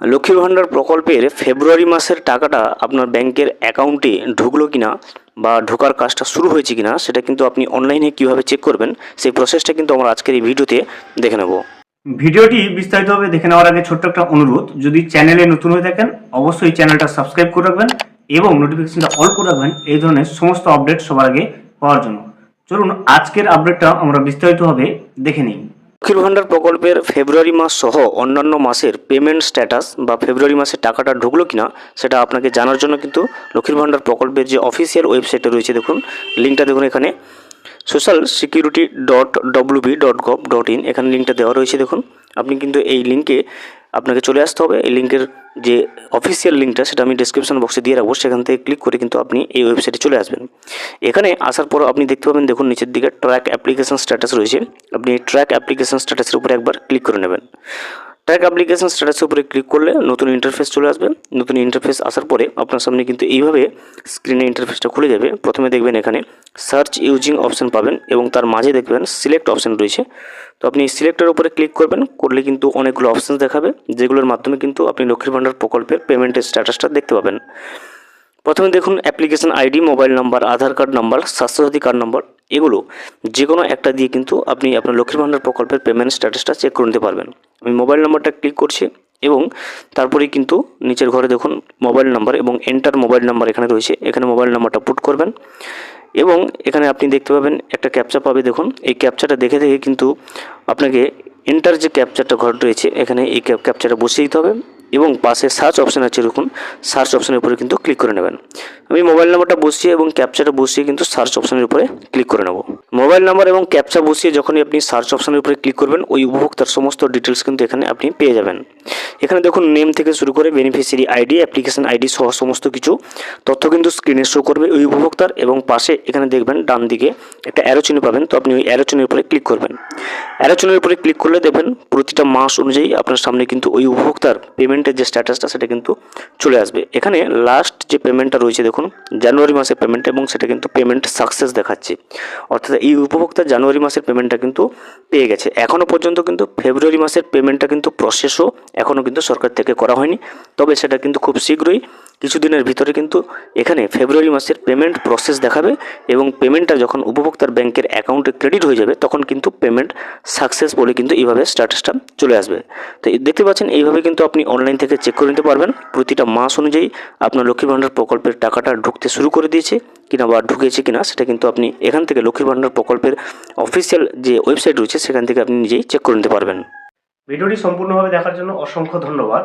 লক্ষ্মীর ভাণ্ডার প্রকল্পের ফেব্রুয়ারি মাসের টাকাটা আপনার ব্যাংকের অ্যাকাউন্টে ঢুকলো কিনা বা ঢোকার কাজটা শুরু হয়েছে কিনা সেটা কিন্তু আপনি অনলাইনে কীভাবে চেক করবেন, সেই প্রসেসটা কিন্তু আমরা আজকের এই ভিডিওতে দেখে নেব। ভিডিওটি বিস্তারিতভাবে দেখে নেওয়ার আগে ছোট্ট একটা অনুরোধ, যদি চ্যানেলে নতুন হয়ে থাকেন, অবশ্যই চ্যানেলটা সাবস্ক্রাইব করে রাখবেন এবং নোটিফিকেশনটা অল করে রাখবেন, এই ধরনের সমস্ত আপডেট সবার আগে পাওয়ার জন্য। চলুন, আজকের আপডেটটা আমরা বিস্তারিতভাবে দেখে নিই। লক্ষ্মীর ভাণ্ডার প্রকল্পের ফেব্রুয়ারি মাস সহ অন্যান্য মাসের পেমেন্ট স্ট্যাটাস বা ফেব্রুয়ারি মাসের টাকাটা ঢুকলো কিনা, সেটা আপনাকে জানার জন্য কিন্তু লক্ষ্মীর ভাণ্ডার প্রকল্পের যে অফিসিয়াল ওয়েবসাইটটা রয়েছে, দেখুন লিঙ্কটা দেখুন এখানে। Social security dot WB dot gov dot in এখানে লিঙ্কটা দেওয়া রয়েছে দেখুন। আপনি কিন্তু এই লিঙ্কে আপনাকে চলে আসতে হবে। এই লিঙ্কের যে অফিসিয়াল লিঙ্কটা সেটা আমি ডিসক্রিপশন বক্সে দিয়ে রাখব। সেখান থেকে ক্লিক করে কিন্তু আপনি এই ওয়েবসাইটে চলে আসবেন। এখানে আসার পর আপনি দেখতে পাবেন, দেখুন নিচের দিকে ট্র্যাক অ্যাপ্লিকেশন স্ট্যাটাস রয়েছে। আপনি ট্র্যাক অ্যাপ্লিকেশন স্ট্যাটাসের উপরে একবার ক্লিক করে নেবেন। ট্র্যাক অ্যাপ্লিকেশন স্ট্যাটাসের উপরে ক্লিক করলে নতুন ইন্টারফেস চলে আসবে। নতুন ইন্টারফেস আসার পরে আপনার সামনে কিন্তু এইভাবে স্ক্রিনে ইন্টারফেসটা খুলে যাবে। প্রথমে দেখবেন এখানে সার্চ ইউজিং অপশন পাবেন এবং তার মাঝে দেখবেন সিলেক্ট অপশন রয়েছে। তো আপনি সিলেক্টের উপরে ক্লিক করবেন, করলে কিন্তু অনেকগুলো অপশন দেখাবে, যেগুলোর মাধ্যমে কিন্তু আপনি লক্ষ্মীর ভাণ্ডার প্রকল্পের পেমেন্টের স্ট্যাটাসটা দেখতে পাবেন। প্রথমে দেখুন application ID mobile number Aadhaar card number Swasthyasathi card number এগুলো যে কোনো একটা দিয়ে কিন্তু আপনি আপনার লক্ষ্মীর ভাণ্ডার প্রকল্পের পেমেন্ট স্ট্যাটাসটা চেক করে নিতে পারবেন। আমি মোবাইল নাম্বারটা ক্লিক করছি এবং তারপরেই কিন্তু নিচের ঘরে দেখুন মোবাইল নাম্বার এবং এন্টার মোবাইল নাম্বার এখানে রয়েছে। এখানে মোবাইল নাম্বারটা পুট করবেন এবং এখানে আপনি দেখতে পাবেন একটা ক্যাপচা পাবে। দেখুন, এই ক্যাপচাটা দেখে দেখে কিন্তু আপনাকে এন্টার যে ক্যাপচারটা ঘর রয়েছে, এখানে এই ক্যাপচারটা বসিয়ে দিতে হবে। এবং পাশে সার্চ অপশান আছে দেখুন সার্চ অপশানের উপরে কিন্তু ক্লিক করে নেবেন। আমি মোবাইল নাম্বারটা বসিয়ে এবং ক্যাপচাটা বসিয়ে কিন্তু সার্চ অপশানের উপরে ক্লিক করে নেব। মোবাইল নাম্বার এবং ক্যাপচা বসিয়ে যখনই আপনি সার্চ অপশানের উপরে ক্লিক করবেন, ওই উপভোক্তার সমস্ত ডিটেলস কিন্তু এখানে আপনি পেয়ে যাবেন। এখানে দেখুন নেম থেকে শুরু করে বেনিফিশিয়ারি আইডি অ্যাপ্লিকেশন আইডি সহ সমস্ত কিছু তথ্য কিন্তু স্ক্রিনে শো করবে ওই উপভোক্তার এবং পাশে এখানে দেখবেন, ডান দিকে একটা অ্যারো চিহ্ন পাবেন, তো আপনি ওই অ্যারো চিহ্নের উপরে ক্লিক করবেন। অ্যারো চিহ্নের উপরে ক্লিক করলে দেখবেন, প্রতিটা মাস অনুযায়ী আপনার সামনে কিন্তু ওই উপভোক্তার পেমেন্টের যে স্ট্যাটাসটা সেটা কিন্তু চলে আসবে। এখানে লাস্ট যে পেমেন্টটা রয়েছে, দেখুন, জানুয়ারি মাসের পেমেন্ট এবং সেটা কিন্তু পেমেন্ট সাকসেস দেখাচ্ছে। অর্থাৎ এই উপভোক্তা জানুয়ারি মাসের পেমেন্টটা কিন্তু পেয়ে গেছে। এখনও পর্যন্ত কিন্তু ফেব্রুয়ারি মাসের পেমেন্টটা কিন্তু প্রসেসও এখনও কিন্তু সরকার থেকে করা হয়নি। তবে সেটা কিন্তু খুব শীঘ্রই কিছুদিনের ভিতরে কিন্তু এখানে ফেব্রুয়ারি মাসের পেমেন্ট প্রসেস দেখাবে এবং পেমেন্টটা যখন উপভোক্তার ব্যাংকের অ্যাকাউন্টে ক্রেডিট হয়ে যাবে, তখন কিন্তু পেমেন্ট সাকসেস বলে কিন্তু এইভাবে স্ট্যাটাসটা চলে আসবে। তো দেখতে পাচ্ছেন, এইভাবে কিন্তু আপনি অনলাইন থেকে চেক করে নিতে পারবেন। প্রতিটা মাস অনুযায়ী আপনার লক্ষ্মীর ভাণ্ডার প্রকল্পের টাকাটা ঢুকতে শুরু করে দিয়েছে কিনা বা ঢুকেছে কিনা, সেটা কিন্তু আপনি এখান থেকে লক্ষ্মীর ভাণ্ডার প্রকল্পের অফিসিয়াল যে ওয়েবসাইট রয়েছে, সেখান থেকে আপনি নিজেই চেক করে নিতে পারবেন। ভিডিওটি সম্পূর্ণভাবে দেখার জন্য অসংখ্য ধন্যবাদ।